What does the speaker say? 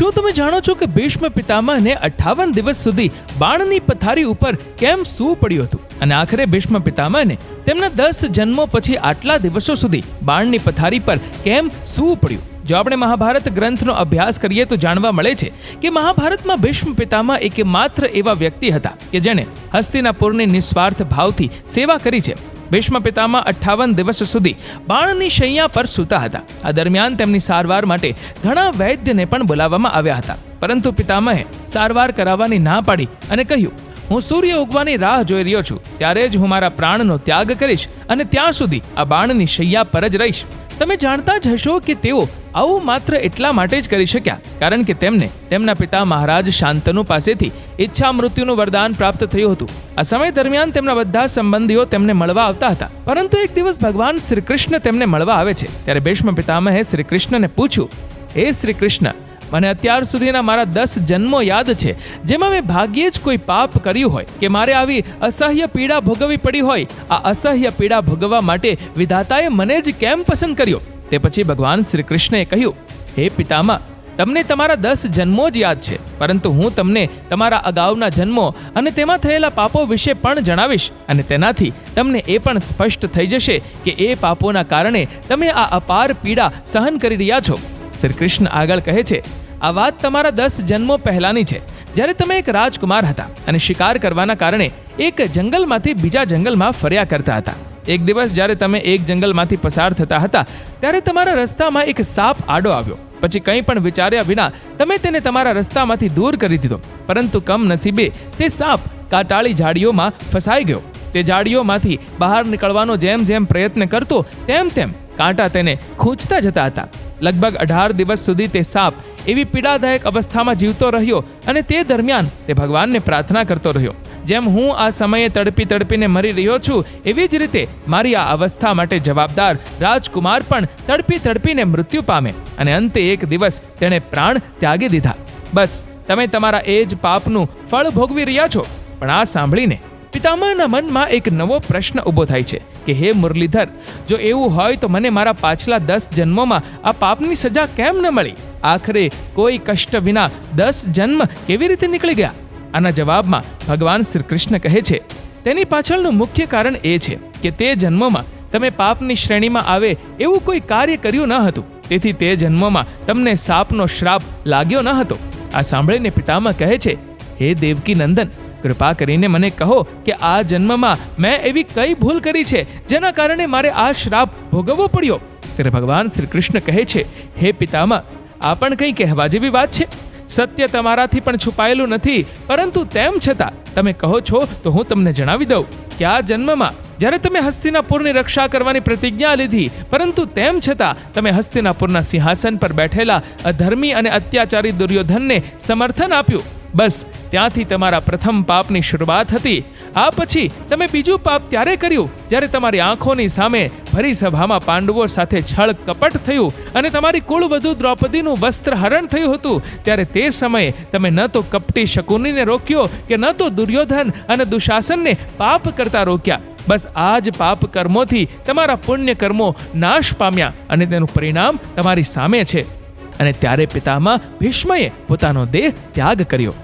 શું તમે જાણો છો કે ભીષ્મ પિતામહને અઠ્ઠાવન દિવસ સુધી બાણની પથારી ઉપર કેમ સૂવું પડ્યું હતું? અને આખરે ભીષ્મ પિતામહને તેમના દસ જન્મો પછી આટલા દિવસો સુધી બાણની પથારી પર કેમ સૂવું પડ્યું? જો આપણે મહાભારત ગ્રંથનો અભ્યાસ કરીએ તો જાણવા મળે છે કે મહાભારતમાં ભીષ્મ પિતામહ એક માત્ર એવા વ્યક્તિ હતા કે જેણે હસ્તિનાપુરની નિસ્વાર્થ ભાવથી સેવા કરી છે. ભીષ્મ પિતામહ અઠ્ઠાવન દિવસ સુધી બાણની શૈયા પર સૂતા હતા. આ દરમિયાન તેમની સારવાર માટે ઘણા વૈદ્યને પણ બોલાવવામાં આવ્યા હતા. પરંતુ પિતામહે સારવાર કરાવવાની ના પાડી અને કહ્યું, હું સૂર્ય ઉગવાની રાહ જોઈ રહ્યો છું. ત્યારે જ હું મારા પ્રાણનો ત્યાગ કરીશ અને ત્યાં સુધી આ બાણની શૈયા પર જ રહીશ. તમે જાણતા જ હશો કે તેઓ આવું માત્ર એટલા માટે જ કરી શક્યા, કારણ કે તેમને તેમના પિતા મહારાજ શાંતનુ પાસેથી ઈચ્છા મૃત્યુનું વરદાન પ્રાપ્ત થયું હતું. આ સમય દરમિયાન તેમના બધા સંબંધીઓ તેમને મળવા આવતા હતા. પરંતુ એક દિવસ ભગવાન શ્રી કૃષ્ણ તેમને મળવા આવે છે. ત્યારે ભીષ્મ પિતામહે શ્રી કૃષ્ણને પૂછ્યું, હે શ્રી કૃષ્ણ મને અત્યાર સુધીના મારા દસ જન્મો યાદ છે, જેમાં મેં ભાગ્યે જ કોઈ પાપ કર્યું હોય કે મારે આવી અસહ્ય પીડા ભોગવવી પડી હોય, આ અસહ્ય પીડા ભોગવવા માટે વિધાતાએ મને જ કેમ પસંદ કર્યો? તે પછી ભગવાન શ્રી કૃષ્ણએ કહ્યું, હે પિતામા, તમને તમારા દસ જન્મો જ યાદ છે, પરંતુ હું તમને તમારા અગાઉના જન્મો અને તેમાં થયેલા પાપો વિશે પણ જણાવીશ અને તેનાથી તમને એ પણ સ્પષ્ટ થઈ જશે કે એ પાપોના કારણે તમે આ અપાર પીડા સહન કરી રહ્યા છો. શ્રી કૃષ્ણ આગળ કહે છે આ વાત તમારા દસ જન્મો પહેલાની છે. જ્યારે તમે એક રાજકુમાર હતા અને શિકાર કરવાના કારણે એક જંગલમાંથી બીજા જંગલમાં ફર્યા કરતા હતા. એક દિવસ જ્યારે તમે એક જંગલમાંથી પસાર થતા હતા, ત્યારે તમારા રસ્તામાં એક સાપ આડો આવ્યો. પછી કંઈ પણ વિચાર્યા વિના તમે તેને તમારા રસ્તામાંથી દૂર કરી દીધો. પરંતુ કમનસીબે તે સાપ કાટાળી ઝાડીઓમાં ફસાઈ ગયો. તે ઝાડીઓમાંથી બહાર નીકળવાનો જેમ જેમ પ્રયત્ન કરતો, તેમ તેમ કાંટા તેને ખૂંચતા જતા હતા. લગભગ અઢાર દિવસ સુધી તે સાપ એવી પીડાદાયક અવસ્થામાં જીવતો રહ્યો અને તે દરમિયાન તે ભગવાનને પ્રાર્થના કરતો રહ્યો. જેમ હું આ સમયે તડપી તડપીને મરી રહ્યો છું, એવી જ રીતે મારી આ અવસ્થા માટે જવાબદાર રાજકુમાર પણ તડપી તડપીને મૃત્યુ પામે અને અંતે એક દિવસ તેણે પ્રાણ ત્યાગી દીધા. બસ, તમે તમારા એ જ પાપનું ફળ ભોગવી રહ્યા છો, પણ આ સાંભળીને પિતામહના મનમાં એક નવો પ્રશ્ન ઊભો થાય છે કે, હે મુરલીધર, જો એવું હોય તો મને મારા પાછલા દસ જન્મોમાં આ પાપની સજા કેમ ન મળી? આખરે કોઈ કષ્ટ વિના દસ જન્મ કેવી રીતે નીકળી ગયા? આના જવાબમાં ભગવાન શ્રી કૃષ્ણ કહે છે, તેની પાછળનું મુખ્ય કારણ એ છે કે તે જન્મોમાં તમે પાપની શ્રેણીમાં આવે એવું કોઈ કાર્ય કર્યું ન હતું. તેથી તે જન્મોમાં તમને સાપનો શ્રાપ લાગ્યો ન હતો. આ સાંભળીને પિતામહ કહે છે, હે દેવકી નંદન કૃપા કરીને મને કહો કે આ જન્મમાં મેં એવી કઈ ભૂલ કરી છે, જેના કારણે મારે આ શ્રાપ ભોગવવો પડ્યો? ત્યારે ભગવાન શ્રી કૃષ્ણ કહે છે, હે પિતામાં, આ પણ કંઈ કહેવા જેવી વાત છે? સત્ય તમારાથી પણ છુપાયેલું નથી, પરંતુ તેમ છતાં તમે કહો છો તો હું તમને જણાવી દઉં કે આ જન્મમાં જ્યારે તમે હસ્તિનાપુરની રક્ષા કરવાની પ્રતિજ્ઞા લીધી, પરંતુ તેમ છતાં તમે હસ્તિનાપુરના સિંહાસન પર બેઠેલા અધર્મી અને અત્યાચારી દુર્યોધનને સમર્થન આપ્યું. બસ, ત્યાંથી તમારા પ્રથમ પાપની શરૂઆત હતી. આ પછી તમે બીજું પાપ ત્યારે કર્યું? જ્યારે તમારી આંખોની સામે ભરી સભામાં પાંડવો સાથે છળ કપટ થયું અને તમારી કુળવધુ દ્રૌપદીનું વસ્ત્ર હરણ થયું હતું, ત્યારે તે સમયે તમે ન તો કપટી શકુનીને રોક્યો કે ન તો દુર્યોધન અને દુશાસનને પાપ કરતા રોક્યા. બસ, આ જ પાપ કર્મોથી તમારા પુણ્ય કર્મો નાશ પામ્યા અને તેનું પરિણામ તમારી સામે છે. અને ત્યારે પિતામાં ભીષ્મએ પોતાનો દેહ ત્યાગ કર્યો.